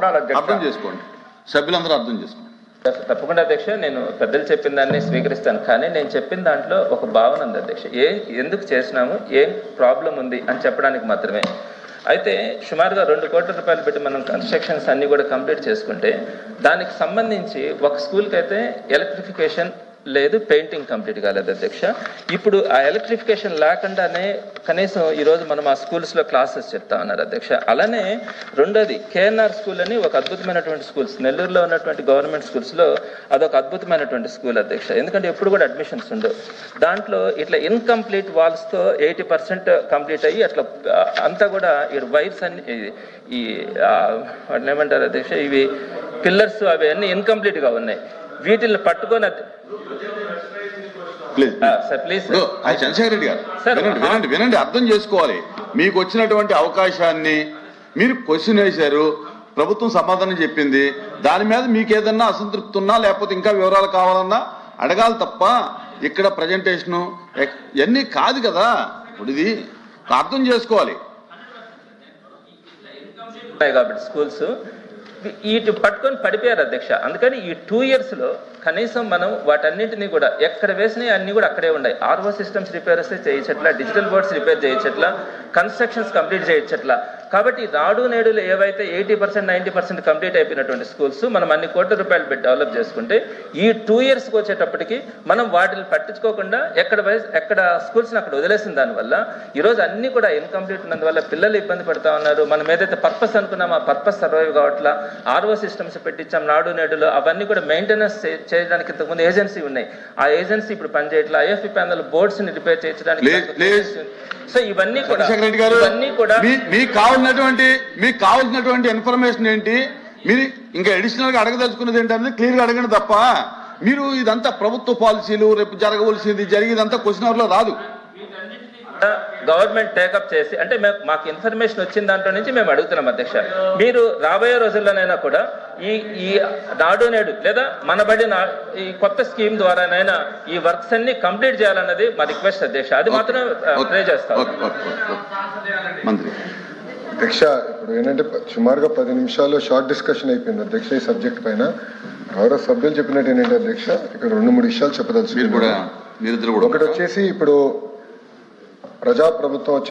ఉండాలి అర్థం అధ్యక్ష చేసుకోండి. సభ్యులందరూ అర్థం చేసుకోండి. తప్పకుండా అధ్యక్ష నేను పెద్దలు చెప్పిన దాన్ని స్వీకరిస్తాను. కానీ నేను చెప్పిన దాంట్లో ఒక భావన ఉంది అధ్యక్ష. ఏ ఎందుకు చేసినాము ఏం ప్రాబ్లం ఉంది అని చెప్పడానికి మాత్రమే. అయితే సుమారుగా రెండు కోట్ల రూపాయలు పెట్టి మనం కన్స్ట్రక్షన్స్ అన్ని కూడా కంప్లీట్ చేసుకుంటే దానికి సంబంధించి ఒక స్కూల్కి అయితే ఎలక్ట్రిఫికేషన్ లేదు పెయింటింగ్ కంప్లీట్ కాలేదు అధ్యక్ష. ఇప్పుడు ఆ ఎలక్ట్రిఫికేషన్ లేకుండానే కనీసం ఈరోజు మనం ఆ స్కూల్స్లో క్లాసెస్ చెప్తా ఉన్నారు అధ్యక్ష. అలానే రెండోది కేఎన్ఆర్ స్కూల్ అని ఒక అద్భుతమైనటువంటి స్కూల్స్ నెల్లూరులో ఉన్నటువంటి గవర్నమెంట్ స్కూల్స్లో అదొక అద్భుతమైనటువంటి స్కూల్ అధ్యక్ష. ఎందుకంటే ఎప్పుడు కూడా అడ్మిషన్స్ ఉండవు. దాంట్లో ఇట్లా ఇన్కంప్లీట్ వాల్స్తో ఎయిటీ పర్సెంట్ కంప్లీట్ అయ్యి అట్లా అంతా కూడా ఈ వైర్స్ అన్ని ఈ- వాటిని ఏమంటారు అధ్యక్ష ఇవి పిల్లర్స్ అవి అన్నీ ఇన్కంప్లీట్గా ఉన్నాయి. వీటిని పట్టుకొని ప్లీజ్ ఆ చంద్రశేఖర్ రెడ్డి గారు. వినండి వినండి వినండి అర్థం చేసుకోవాలి. మీకు వచ్చినటువంటి అవకాశాన్ని మీరు క్వశ్చన్ వేశారు ప్రభుత్వం సమాధానం చెప్పింది దాని మీద మీకు ఏదన్నా అసంతృప్తి ఉన్నా లేకపోతే ఇంకా వివరాలు కావాలన్నా అడగాలి తప్ప ఇక్కడ ప్రజెంటేషను ఇవన్నీ కాదు కదా. ఇప్పుడు ఇది అర్థం చేసుకోవాలి. కాబట్టి స్కూల్స్ వీటి పట్టుకొని పడిపోయారు అధ్యక్ష. అందుకని ఈ టూ ఇయర్స్లో కనీసం మనం వాటన్నింటినీ కూడా ఎక్కడ వేసినాయి అన్ని కూడా అక్కడే ఉన్నాయి. ఆర్ఓ సిస్టమ్స్ రిపేర్ వస్తే చేయించట్లా డిజిటల్ బోర్డ్స్ రిపేర్ చేయించట్లా కన్స్ట్రక్షన్స్ కంప్లీట్ చేయించట్లా కాబట్టి నాడు నేడులు ఏవైతే eighty percent ninety percent complete అయిపోయినటువంటి స్కూల్స్ మనం అన్ని కోట్ల రూపాయలు పెట్టి డెవలప్ చేసుకుంటే ఈ టూ ఇయర్స్కి వచ్చేటప్పటికి మనం వాటిని పట్టించుకోకుండా ఎక్కడ వయస్ ఎక్కడ స్కూల్స్ని అక్కడ వదిలేసిన దానివల్ల ఈరోజు అన్ని కూడా ఇన్కంప్లీట్ ఉన్నందువల్ల పిల్లలు ఇబ్బంది పడతా ఉన్నారు. మనం ఏదైతే పర్పస్ అనుకున్నామో ఆ పర్పస్ సర్వైవ్ కావట్లా. ఆర్ఓ సిస్టమ్స్ పెట్టించాం నాడు నేడులో అవన్నీ కూడా మెయింటెనెన్స్ చేయడానికి ఇంతకుముందు ఏజెన్సీ ఉన్నాయి. ఆ ఏజెన్సీ ఇప్పుడు పనిచేయట్లా. ఐఎఫ్పి ప్యానల్ బోర్డ్స్ని రిపేర్ చేయించడానికి. సో ఇవన్నీ కూడా ఇవన్నీ కూడా కావాల్సినటువంటి మీకు కావాల్సినటువంటి ఇన్ఫర్మేషన్ ఏంటి? మీరు ఇంకా అడిషనల్గా అడగదలుచుకున్నది ఏంటనేది క్లియర్గా అడగండి తప్ప మీరు ఇదంతా ప్రభుత్వ పాలసీలు రేపు జరగవలసింది జరిగేదంతా క్వశ్చన్ అవర్లో రాదు. గవర్నమెంట్ టేకప్ చేసి అంటే మాకు ఇన్ఫర్మేషన్ వచ్చిన దాంట్లో నుంచి మేము అడుగుతున్నాం అధ్యక్ష. మీరు రాబోయే రోజుల్లోనైనా కూడా ఈ ఈ నాడు నేడు లేదా మనబడి ఈ కొత్త స్కీమ్ ద్వారానైనా ఈ వర్క్స్ అన్ని కంప్లీట్ చేయాలన్నది మా రిక్వెస్ట్ అధ్యక్ష. అది మాత్రం ప్రే చేస్తాం. మంత్రి. అధ్యక్ష ఇప్పుడు ఏంటంటే సుమారుగా పది నిమిషాల్లో షార్ట్ డిస్కషన్ అయిపోయింది అధ్యక్ష ఈ సబ్జెక్ట్ పైన. గౌరవ సభ్యులు చెప్పినట్టు ఏంటంటే అధ్యక్ష ఇక్కడ రెండు మూడు విషయాలు కూడా ఒకటి వచ్చేసి ఇప్పుడు ప్రజాప్రభుత్వం